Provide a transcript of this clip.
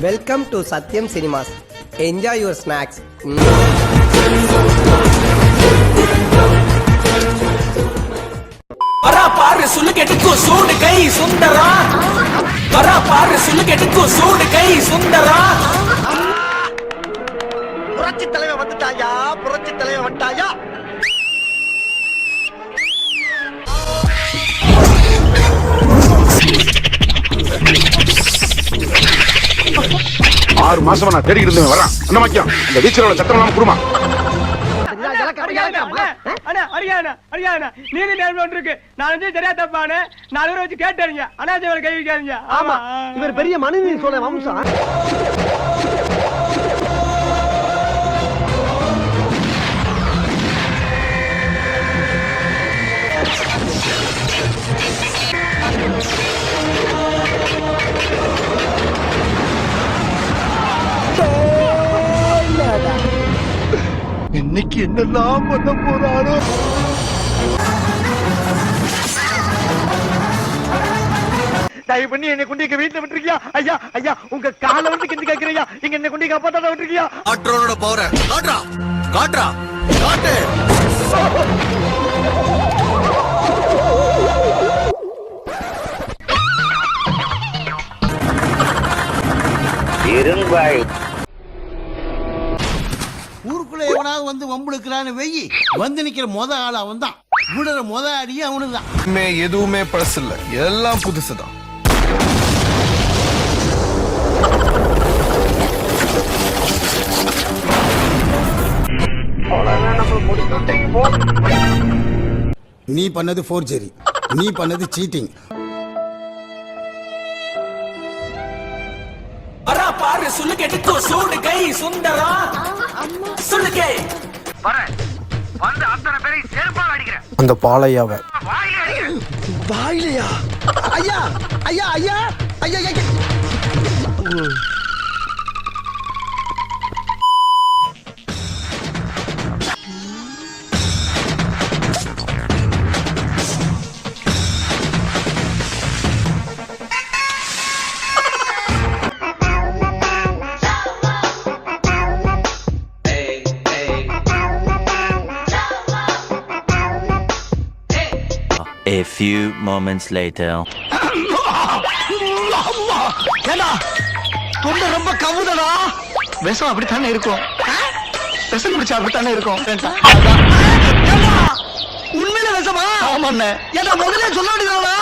Welcome to Sathyam cinemas enjoy your snacks வரா பாரு சொல்லு கெட்டுக்கும் சூடு கை சுந்தரா. வரா பாரு சொல்லு கெட்டுக்கும் சூடு கை சுந்தரா. புரட்சி தலைவர் வந்துட்டாயா? புரட்சி தலைவர் வந்துட்டாயா? ஆறு மாசமா நான் தேடி இருந்தேன் வரான். அந்த மக்கியம் இந்த வீச்சரோட சத்தம் இல்லாம குடுமா? அண்ணா அடியாண்ணா அடியாண்ணா நீதி இன்னைக்கு என்னெல்லாம் பண்ண போறாரோ தயவு பண்ணி என்னை கொண்டு எங்க வீட்டுல விட்டுருக்கியா? ஐயா ஐயா உங்க காலை வந்து கிண்டி கேக்குறியா நீங்க என்னை கொண்டு காப்பாத்தாத விட்டுருக்கியா? காற்றோட பவர காட்றா காட்றா காட்டு. ஊருக்குள்ள எவனாவது வந்து வம்புழுக்கிறான்னு வெயி வந்து நிக்கிற மொத ஆள் அவன் தான் விடுற மொத அடியே அவனுக்கு தான் எதுவுமே பழசு இல்ல எல்லாம் புதுசுதான். நீ பண்ணது ஃபோர்ஜரி நீ பண்ணது சீட்டிங் சொல்லு கெட்டுக்கும் சூடு கை சுந்தரா. சொல்லு கை. அந்த பாலையாவை. வாயிலையா? ஐயா ஐயா ஐயா ஐயா. A few moments later. ஏண்டா? தொண்டை ரொம்ப கவுதடா. விஷம் அப்படித்தானே இருக்கும். விஷம் பிடிச்சா அப்படித்தானே இருக்கும். உண்மையில விஷமா? ஆமாண்ணே. ஏண்டா முதல்ல சொல்ல வேண்டியதானா